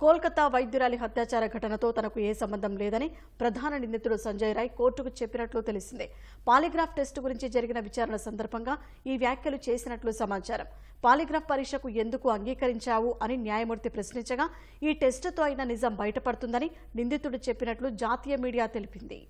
కోల్కతా వైద్యురాలి హత్యాచార ఘటనతో తనకు ఏ సంబంధం లేదని ప్రధాన నిందితుడు సంజయ్ రాయ్ కోర్టుకు చెప్పినట్లు తెలిసిందే. పాలిగ్రాఫ్ టెస్టు గురించి జరిగిన విచారణ సందర్భంగా ఈ వ్యాఖ్యలు చేసినట్లు సమాచారం. పాలిగ్రాఫ్ పరీక్షకు ఎందుకు అంగీకరించావు అని న్యాయమూర్తి ప్రశ్నించగా ఈ టెస్టుతో అయిన నిజం బయటపడుతుందని నిందితుడు చెప్పినట్లు జాతీయ మీడియా తెలిపింది.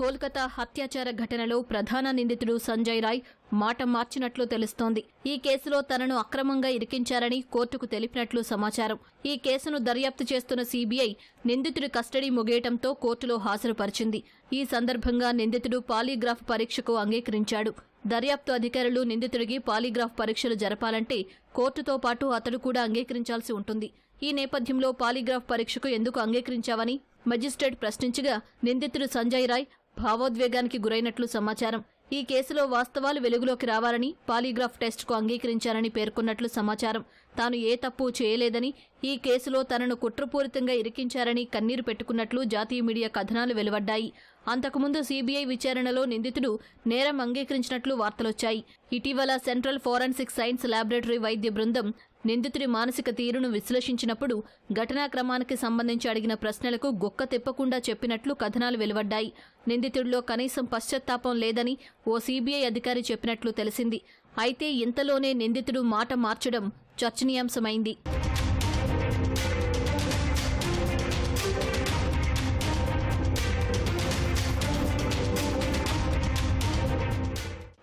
కోల్కతా హత్యాచార ఘటనలో ప్రధాన నిందితుడు సంజయ్ రాయ్ మాట మార్చినట్లు తెలుస్తోంది. ఈ కేసులో తనను అక్రమంగా ఇరికించారని కోర్టుకు తెలిపినట్లు సమాచారం. ఈ కేసును దర్యాప్తు చేస్తున్న సీబీఐ నిందితుడి కస్టడీ ముగియటంతో కోర్టులో హాజరుపరిచింది. ఈ సందర్భంగా నిందితుడు పాలీగ్రాఫ్ పరీక్షకు అంగీకరించాడు. దర్యాప్తు అధికారులు నిందితుడికి పాలీగ్రాఫ్ పరీక్షలు జరపాలంటే కోర్టుతో పాటు అతడు కూడా అంగీకరించాల్సి ఉంటుంది. ఈ నేపథ్యంలో పాలీగ్రాఫ్ పరీక్షకు ఎందుకు అంగీకరించావని మజిస్ట్రేట్ ప్రశ్నించగా నిందితుడు సంజయ్ రాయ్ భావోద్వేగానికి గురైనట్లు సమాచారం. ఈ కేసులో వాస్తవాలు వెలుగులోకి రావాలని పాలీగ్రాఫ్ టెస్టుకు అంగీకరించారని పేర్కొన్నట్లు సమాచారం. తాను ఏ తప్పు చేయలేదని ఈ కేసులో తనను కుట్రపూరితంగా ఇరికించారని కన్నీరు పెట్టుకున్నట్లు జాతీయ మీడియా కథనాలు వెలువడ్డాయి. అంతకుముందు సీబీఐ విచారణలో నిందితుడు నేరం అంగీకరించినట్లు వార్తలొచ్చాయి. ఇటీవల సెంట్రల్ ఫోరెన్సిక్ సైన్స్ ల్యాబొరేటరీ వైద్య బృందం నిందితుడి మానసిక తీరును విశ్లేషించినప్పుడు ఘటనా క్రమానికి సంబంధించి అడిగిన ప్రశ్నలకు గొక్క తిప్పకుండా చెప్పినట్లు కథనాలు వెలువడ్డాయి. నిందితుడిలో కనీసం పశ్చాత్తాపం లేదని ఓ సీబీఐ అధికారి చెప్పినట్లు తెలిసింది. అయితే ఇంతలోనే నిందితుడు మాట మార్చడం చర్చనీయాంశమైంది.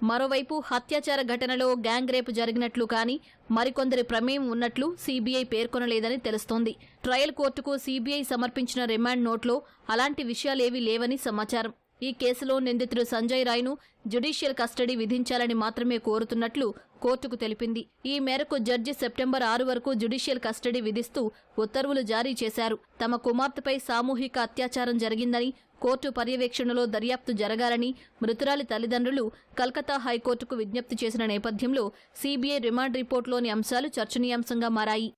మరోవైపు హత్యాచార ఘటనలో గ్యాంగ్ రేపు జరిగినట్లు కానీ మరికొందరి ప్రమేయం ఉన్నట్లు సీబీఐ పేర్కొనలేదని తెలుస్తోంది. ట్రయల్ కోర్టుకు సీబీఐ సమర్పించిన రిమాండ్ నోట్లో అలాంటి విషయాలేవీ లేవని సమాచారం. ఈ కేసులో నిందితుడు సంజయ్ రాయ్ను జ్యుడిషియల్ కస్టడీ విధించాలని మాత్రమే కోరుతున్నట్లు కోర్టుకు తెలిపింది. ఈ మేరకు జడ్జి సెప్టెంబర్ ఆరు వరకు జ్యుడిషియల్ కస్టడీ విధిస్తూ ఉత్తర్వులు జారీ చేశారు. తమ కుమార్తెపై సామూహిక అత్యాచారం జరిగిందని కోర్టు పర్యవేక్షణలో దర్యాప్తు జరగాలని మృతురాలి తల్లిదండ్రులు కల్కతా హైకోర్టుకు విజ్ఞప్తి చేసిన నేపథ్యంలో సీబీఐ రిమాండ్ రిపోర్టులోని అంశాలు చర్చనీయాంశంగా మారాయి.